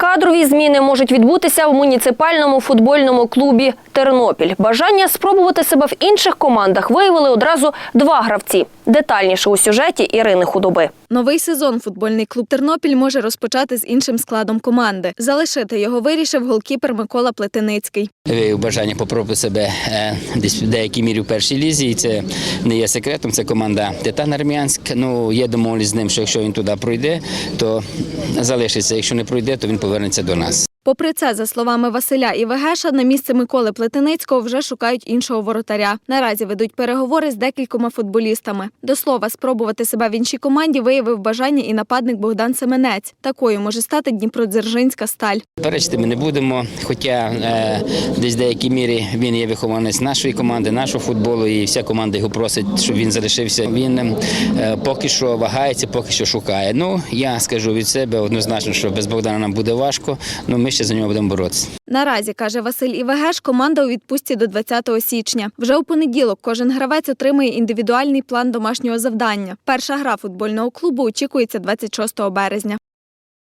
Кадрові зміни можуть відбутися в муніципальному футбольному клубі Тернопіль. Бажання спробувати себе в інших командах виявили одразу два гравці. Детальніше у сюжеті Ірини Худоби. Новий сезон футбольний клуб Тернопіль може розпочати з іншим складом команди. Залишити його вирішив голкіпер Микола Плетеницький. Виявив бажання попробувати себе е, десь в деякій мірі в першій лізі. І це не є секретом. Це команда Титан Армянськ. Ну є домовленість з ним, що якщо він туди пройде, то залишиться. Якщо не пройде, то він повернеться до нас. Попри це, за словами Василя Івегеша, на місце Миколи Плетеницького вже шукають іншого воротаря. Наразі ведуть переговори з декількома футболістами. До слова, спробувати себе в іншій команді виявив бажання і нападник Богдан Семенець. Такою може стати Дніпродзержинська сталь. Перечити ми не будемо, хоча е, десь в деякій мірі він є вихованець нашої команди, нашого футболу, і вся команда його просить, щоб він залишився. Він е, поки що вагається, поки що шукає. Ну я скажу від себе однозначно, що без Богдана нам буде важко. Ну ми ще за нього будемо боротися. Наразі, каже Василь Івегеш, команда у відпустці до 20 січня. Вже у понеділок кожен гравець отримує індивідуальний план домашнього завдання. Перша гра футбольного клубу очікується 26 березня.